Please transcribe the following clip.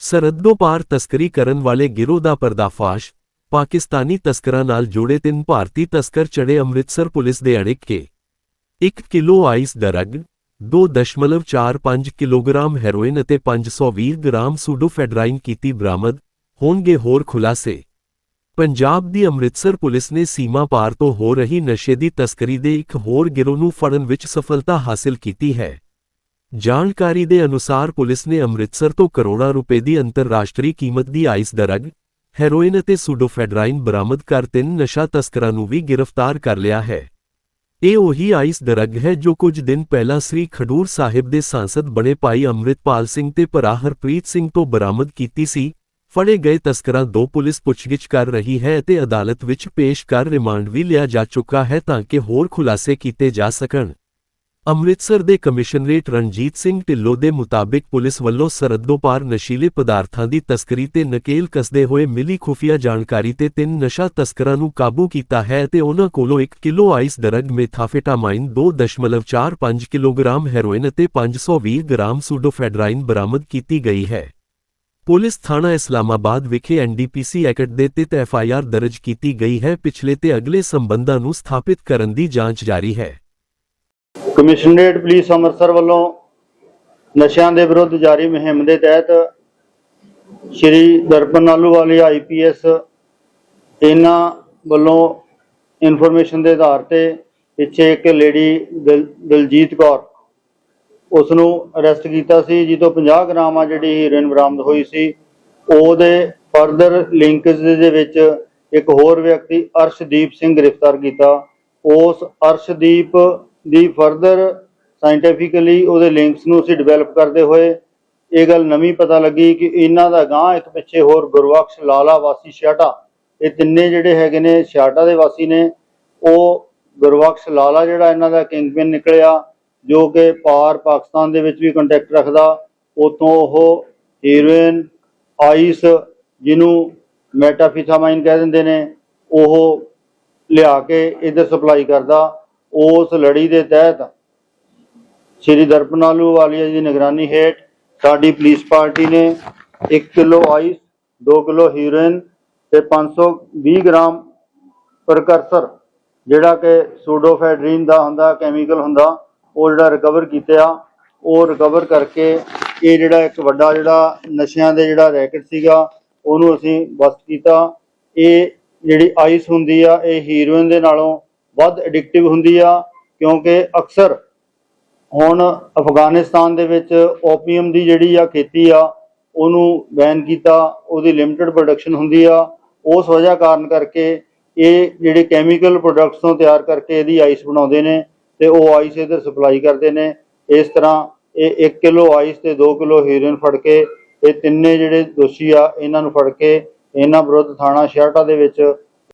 ਸਰਹੱਦੋਂ ਪਾਰ ਤਸਕਰੀ ਕਰਨ ਵਾਲੇ ਗਿਰੋਹ ਦਾ ਪਰਦਾਫਾਸ਼, ਪਾਕਿਸਤਾਨੀ ਤਸਕਰਾਂ ਨਾਲ ਜੁੜੇ ਤਿੰਨ ਭਾਰਤੀ ਤਸਕਰ ਚੜੇ ਅੰਮ੍ਰਿਤਸਰ ਪੁਲਿਸ ਦੇ ਅੜਿੱਕ ਕੇ 1 kilo ice drug 2.45 kilogram heroin ਅਤੇ 520 ਗ੍ਰਾਮ ਸੂਡੋਫੈਡਰਾਈਨ ਕੀਤੀ ਬਰਾਮਦ, ਹੋਣਗੇ ਹੋਰ ਖੁਲਾਸੇ। ਪੰਜਾਬ ਦੀ ਅੰਮ੍ਰਿਤਸਰ ਪੁਲਿਸ ਨੇ ਸੀਮਾ ਪਾਰ ਤੋਂ ਹੋ ਰਹੀ ਨਸ਼ੇ ਦੀ ਤਸਕਰੀ ਦੇ ਇੱਕ ਹੋਰ ਗਿਰੋਹ ਨੂੰ ਫੜਨ ਵਿੱਚ ਸਫਲਤਾ ਹਾਸਲ ਕੀਤੀ ਹੈ। ਜਾਣਕਾਰੀ ਦੇ ਅਨੁਸਾਰ ਪੁਲਿਸ ਨੇ ਅੰਮ੍ਰਿਤਸਰ ਤੋਂ ਕਰੋੜਾਂ ਰੁਪਏ ਦੀ ਅੰਤਰਰਾਸ਼ਟਰੀ ਕੀਮਤ ਦੀ ਆਈਸ ਡਰੱਗ ਹੈਰੋਇਨ ਅਤੇ ਸੂਡੋਫੈਡਰਾਈਨ ਬਰਾਮਦ ਕਰ ਤਿੰਨ ਨਸ਼ਾ ਤਸਕਰਾਂ ਨੂੰ ਵੀ ਗ੍ਰਿਫਤਾਰ ਕਰ ਲਿਆ ਹੈ। ਇਹ ਉਹੀ ਆਈਸ ਡਰੱਗ ਹੈ ਜੋ ਕੁਝ ਦਿਨ ਪਹਿਲਾਂ ਸ੍ਰੀ ਖਡੂਰ ਸਾਹਿਬ ਦੇ ਸਾਂਸਦ ਬਣੇ ਭਾਈ ਅੰਮ੍ਰਿਤਪਾਲ ਸਿੰਘ ਤੇ ਭਰਾ ਹਰਪ੍ਰੀਤ ਸਿੰਘ ਤੋਂ ਬਰਾਮਦ ਕੀਤੀ ਸੀ ਫੜੇ ਗਏ ਤਸਕਰਾਂ ਦੋ ਪੁਲਿਸ ਪੁੱਛਗਿੱਛ ਕਰ ਰਹੀ ਹੈ ਅਤੇ ਅਦਾਲਤ ਵਿੱਚ ਪੇਸ਼ ਕਰ ਰਿਮਾਂਡ ਵੀ ਲਿਆ ਜਾ ਚੁੱਕਾ ਹੈ ਤਾਂ ਕਿ ਹੋਰ ਖੁਲਾਸੇ ਕੀਤੇ ਜਾ ਸਕਣ ਅੰਮ੍ਰਿਤਸਰ ਦੇ ਕਮਿਸ਼ਨਰੇਟ ਰਣਜੀਤ ਸਿੰਘ ਢਿੱਲੋਂ ਦੇ ਮੁਤਾਬਿਕ ਪੁਲਿਸ ਵੱਲੋਂ ਸਰਹੱਦੋਂ ਪਾਰ ਨਸ਼ੀਲੇ ਪਦਾਰਥਾਂ ਦੀ ਤਸਕਰੀ ਤੇ ਨਕੇਲ ਕਸਦੇ ਹੋਏ ਮਿਲੀ ਖੁਫੀਆ ਜਾਣਕਾਰੀ ਤੇ ਤਿੰਨ ਨਸ਼ਾ ਤਸਕਰਾਂ ਨੂੰ ਕਾਬੂ ਕੀਤਾ ਹੈ ਤੇ ਉਹਨਾਂ ਕੋਲੋਂ 1 kilo ice drug methamphetamine 2.45 kilogram heroin ਅਤੇ 520 ਗ੍ਰਾਮ ਸੂਡੋਫੈਡਰਾਈਨ ਬਰਾਮਦ ਕੀਤੀ ਗਈ ਹੈ ਪੁਲਿਸ ਥਾਣਾ ਇਸਲਾਮਾਬਾਦ ਵਿਖੇ ਐਨਡੀਪੀਸੀ ਐਕਟ ਦੇ ਤਹਿਤ ਐਫਆਈਆਰ ਦਰਜ ਕੀਤੀ ਗਈ ਹੈ। ਪਿਛਲੇ ਤੇ ਅਗਲੇ ਸੰਬੰਧਾਂ ਨੂੰ ਸਥਾਪਿਤ ਕਰਨ ਦੀ ਜਾਂਚ ਜਾਰੀ ਹੈ। ਕਮਿਸ਼ਨਰੇਟ ਪੁਲਿਸ ਅੰਮ੍ਰਿਤਸਰ ਵੱਲੋਂ ਨਸ਼ਿਆਂ ਦੇ ਵਿਰੁੱਧ ਜਾਰੀ ਮੁਹਿੰਮ ਦੇ ਤਹਿਤ ਸ਼੍ਰੀ ਦਰਪਨ ਆਲੂਵਾਲੀ ਆਈਪੀਐਸ ਇਹਨਾਂ ਵੱਲੋਂ ਇਨਫੋਰਮੇਸ਼ਨ ਦੇ ਆਧਾਰ ਤੇ ਪਿੱਛੇ ਇੱਕ ਲੇਡੀ ਦਿਲ- ਦਿਲਜੀਤ ਕੌਰ ਉਸ ਨੂੰ ਅਰੈਸਟ ਕੀਤਾ ਸੀ ਜਿੱਤੋਂ 50 ਗ੍ਰਾਮ ਆ ਜਿਹੜੀ ਹੀਰੋਇਨ ਬਰਾਮਦ ਹੋਈ ਸੀ। ਉਹਦੇ ਫਰਦਰ ਲਿੰਕਸ ਦੇ ਵਿੱਚ ਇੱਕ ਹੋਰ ਵਿਅਕਤੀ ਅਰਸ਼ਦੀਪ ਸਿੰਘ ਗ੍ਰਿਫਤਾਰ ਕੀਤਾ। ਉਸ ਅਰਸ਼ਦੀਪ ਦੀ ਫਰਦਰ ਸਾਇੰਟੀਫਿਕਲੀ ਉਹਦੇ ਲਿੰਕਸ ਨੂੰ ਅਸੀਂ ਡਿਵੈਲਪ ਕਰਦੇ ਹੋਏ, ਇਹ ਗੱਲ ਨਵੀਂ ਪਤਾ ਲੱਗੀ ਕਿ ਇਹਨਾਂ ਦਾ ਗਾਂ ਇੱਕ ਪਿੱਛੇ ਹੋਰ ਗੁਰਬਖਸ਼ ਲਾਲਾ ਵਾਸੀ ਛਿਆਟਾ, ਇਹ ਤਿੰਨੇ ਜਿਹੜੇ ਹੈਗੇ ਨੇ ਛਿਆਟਾ ਦੇ ਵਾਸੀ ਨੇ। ਉਹ ਗੁਰਬਖਸ਼ ਲਾਲਾ ਜਿਹੜਾ ਇਹਨਾਂ ਦਾ ਕਿੰਗਪਿਨ ਨਿਕਲਿਆ ਜੋ ਕਿ ਪਾਰ ਪਾਕਿਸਤਾਨ ਦੇ ਵਿੱਚ ਵੀ ਕੰਟੈਕਟ ਰੱਖਦਾ ਉਤੋਂ ਉਹ ਹੀਰੋਇਨ ਆਈਸ ਜਿਹਨੂੰ ਮੈਟਾਫੀਥਾਮਾਈਨ ਕਹਿ ਦਿੰਦੇ ਨੇ, ਉਹ ਲਿਆ ਕੇ ਇਧਰ ਸਪਲਾਈ ਕਰਦਾ। ਉਸ ਲੜੀ ਦੇ ਤਹਿਤ ਸ਼੍ਰੀ ਦਰਪਨਾਲੂ ਵਾਲੀਆ ਜੀ ਦੀ ਨਿਗਰਾਨੀ ਹੇਠ ਸਾਡੀ ਪੁਲਿਸ ਪਾਰਟੀ ਨੇ 1 ਕਿਲੋ ਆਈਸ 2 ਕਿਲੋ ਹੀਰੋਇਨ ਤੇ 520 ਗ੍ਰਾਮ ਪ੍ਰਕਰਸਰ, ਜਿਹੜਾ ਕਿ ਸੂਡੋਫੈਡਰੀਨ ਦਾ ਹੁੰਦਾ ਕੈਮੀਕਲ ਹੁੰਦਾ ਉਹ ਜਿਹੜਾ ਰਿਕਵਰ ਕੀਤਾ ਉਹ ਰਿਕਵਰ ਕਰਕੇ ਇਹ ਜਿਹੜਾ ਇੱਕ ਵੱਡਾ ਜਿਹੜਾ ਨਸ਼ਿਆਂ ਦੇ ਜਿਹੜਾ ਰੈਕਟ ਸੀਗਾ, ਉਹਨੂੰ ਅਸੀਂ ਬਸਟ ਕੀਤਾ। ਇਹ ਜਿਹੜੀ ਆਈਸ ਹੁੰਦੀ ਆ, ਇਹ ਹੀਰੋਇਨ ਦੇ ਨਾਲੋਂ ਵੱਧ ਐਡਿਕਟਿਵ ਹੁੰਦੀ ਆ, ਕਿਉਂਕਿ ਅਕਸਰ ਹੁਣ ਅਫਗਾਨਿਸਤਾਨ ਦੇ ਵਿੱਚ ਓਪੀਅਮ ਦੀ ਜਿਹੜੀ ਆ ਖੇਤੀ ਆ, ਉਹਨੂੰ ਬੈਨ ਕੀਤਾ, ਉਹਦੀ ਲਿਮਟਿਡ ਪ੍ਰੋਡਕਸ਼ਨ ਹੁੰਦੀ ਆ। ਉਸ ਵਜ੍ਹਾ ਕਾਰਨ ਕਰਕੇ ਇਹ ਜਿਹੜੇ ਕੈਮੀਕਲ ਪ੍ਰੋਡਕਟਸ ਤੋਂ ਤਿਆਰ ਕਰਕੇ ਇਹਦੀ ਆਈਸ ਬਣਾਉਂਦੇ ਨੇ। ਤੇ ਉਹ ਆਈਸ ਇਧਰ ਸਪਲਾਈ ਕਰਦੇ ਨੇ। ਇਸ ਤਰ੍ਹਾਂ ਇਹ 1 ਕਿਲੋ ਆਈਸ ਤੇ 2 ਕਿਲੋ ਹੀਰੋਇਨ ਫੜ ਕੇ ਇਹ ਤਿੰਨੇ ਜਿਹੜੇ ਦੋਸ਼ੀ ਆ, ਇਹਨਾਂ ਨੂੰ ਫੜ ਕੇ ਇਹਨਾਂ ਵਿਰੁੱਧ ਥਾਣਾ ਸ਼ਹਿਰਟਾ ਦੇ ਵਿੱਚ